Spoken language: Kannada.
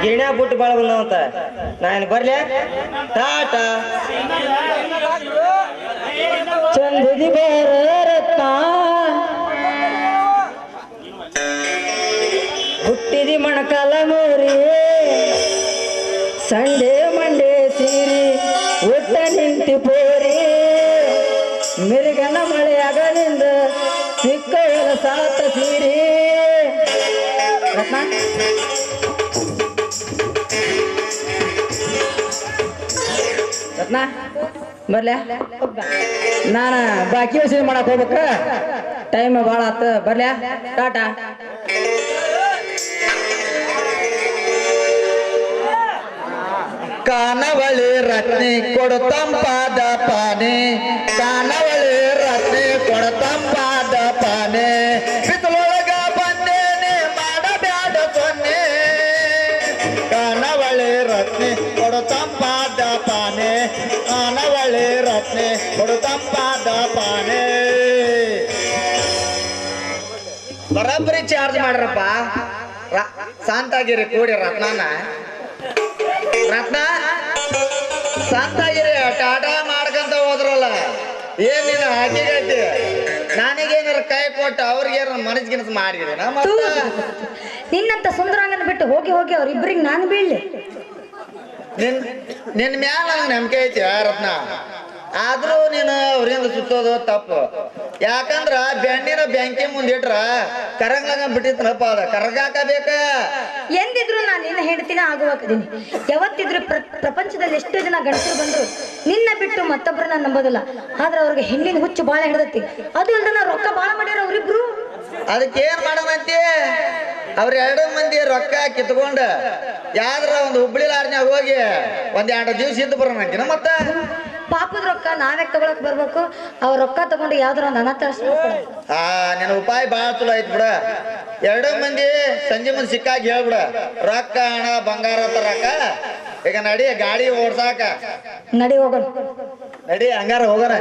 ಗಿರಣ್ಯಾಗ ಬುಟ್ಟು ಬಾಳ ಬಂದವಂತ ನಾನು ಬರ್ಲೆ? ಟಾಟ. ಚಂದದಿ ರತ್ನ. ಹುಟ್ಟಿದಿ ಮಣಕಾಲ ಮೋರಿ. ಸಂಡೆ ಮಂಡೆ ಸೀರಿ ಒಟ್ಟ ನಿಂತಿ ಪೋರಿ. ಮಿರುಗನ ಅಗಲಿಂದ ಸಿಕ್ಕ ಸಾತ ಸೀರಿ. ರತ್ನ? ರತ್ನ ಬರ್ಲ್ಯಾ ನಾನು, ಬಾಕಿ ವಸೂಲಿ ಮಾಡಕ್ ಹೋಗ್ಬೇಕ? ಟೈಮ್ ಭಾಳ ಆತ ಬರ್ಲ್ಯಾ ಟಾಟಾ? ಕಾನವಳಿ ರತ್ನಿ ಕೊಡತಂಪಾದ ಪಾನೆ. ಕಾನವಳಿ ರತ್ನಿ ಕೊಡತಂಪಾದ ಪಾನೆ. ಬಿಸಿಲೊಳಗ ಬಂದೇನೆ, ಮಾಡಬ್ಯಾಡ ಸೊನ್ನೆ. ಕಾನವಳಿ ರತ್ನಿ ಕೊಡತಂಪಾದ ಪಾನೆ ಬರಾಬರಿ ಚಾರ್ಜ್ ಮಾಡ್ರಪ್ಪ. ಸಾಂತಾಗಿರಿ ಶಾಂತಾಗಿರಿ ಕೂಡಿ ರತ್ನಾನ. ರತ್ನ ಸಾಂತಾಗಿರಿ ಟಾಟಾ ಮಾಡ್ಕಂತ ಹೋದ್ರಲ್ಲ. ಏನ್ ನೀನು ಹಾಕಿಗೈತಿ ನನಗೇನಾರ ಕೈ ಕೊಟ್ಟು ಅವ್ರಿಗೇನಾರ ಮನಸ್ ಗಿನಸ್ ಮಾಡಿದೀನ ಮತ್ತ? ನಿನ್ನಂತ ಸುಂದರಾಂಗನ ಬಿಟ್ಟು ಹೋಗಿ ಹೋಗಿ ಅವ್ರಿಬ್ರಿಗೆ ನಾನು ಬೀಳ್ಲಿ. ನಿನ್ ನಿನ್ ಮ್ಯಾಲ ನಂಗೆ ನಂಬಿಕೆ ಐತಿ ರತ್ನ. ಆದ್ರೂ ನೀನು ಅವ್ರಿಂದ ಸುತ್ತೋದು ತಪ್ಪು. ಯಾಕಂದ್ರ ಬೆಣ್ಣಿನ ಬ್ಯಾಂಕಿ ಮುಂದಿಟ್ರ ಕರಂಗ್ಲಂಗ ಬಿಟ್ಟಿತ್ತನಪ್ಪ ಅದ. ಕರಗಾಕ ಬೇಕ ಎಂದಿದ್ರು ನಾನು ನಿನ್ನ ಹೆಂಡತಿನ ಆಗುವಾಕದೀನಿ ಯಾವತ್ತಿದ್ರು ಪ್ರ- ಪ್ರಪಂಚದಲ್ಲಿ ಎಷ್ಟೋ ಜನ ಗಂಡಸರು ಬಂದ್ರು ನಿನ್ನ ಬಿಟ್ಟು ಮತ್ತೊಬ್ಬರನ್ನ ನಂಬೋದಿಲ್ಲ. ಆದ್ರೆ ಅವ್ರಿಗೆ ಹೆಣ್ಣಿನ ಹುಚ್ಚು ಬಾಳ ಹಿಡ್ದತಿ. ಅದು ಅಲ್ದ ನಾವು ರೊಕ್ಕ ಬಾಳ ಮಾಡ್ಯಾರ ಅವ್ರಿಬ್ರು. ಅದಕ್ಕೆ ಏನ್ ಮಾಡೋಣಂತೆ ಅವ್ರ ಎರಡು ಮಂದಿ ರೊಕ್ಕ ಕಿತ್ಕೊಂಡ ಯಾರ ಒಂದು ಹುಬ್ಳಿ ಲಾರ್ನ್ಯಾಗ ಹೋಗಿ ಒಂದ್ ಎರಡು ದಿವ್ಸ ಇದ್ದು ಬರೋಣಂತಿನ ಮತ್ತ? ನಾವೇ ತಗೊಳಕ್ ಬರ್ಬೇಕು? ಅವ್ರ ರೊಕ್ಕ ತಗೊಂಡು ಯಾವ್ದಾರ ಒಂದು ಅನಾಥ ಆ ನಿನ್ನ ಉಪಾಯ ಬಹಳ ಚಲೋ ಐತ್ ಬಿಡ. ಎರಡು ಮಂದಿ ಸಂಜೆ ಮುಂದೆ ಸಿಕ್ಕಾಗಿ ಹೇಳ್ಬಿಡ ರೊಕ್ಕ ಹಣ ಬಂಗಾರ ತರಕ ಈಗ ನಡಿ ಗಾಡಿ ಓಡ್ಸಾಕ. ನಡಿ ಹೋಗೋಣ. ನಡಿ ಹಂಗಾರ ಹೋಗೋಣ.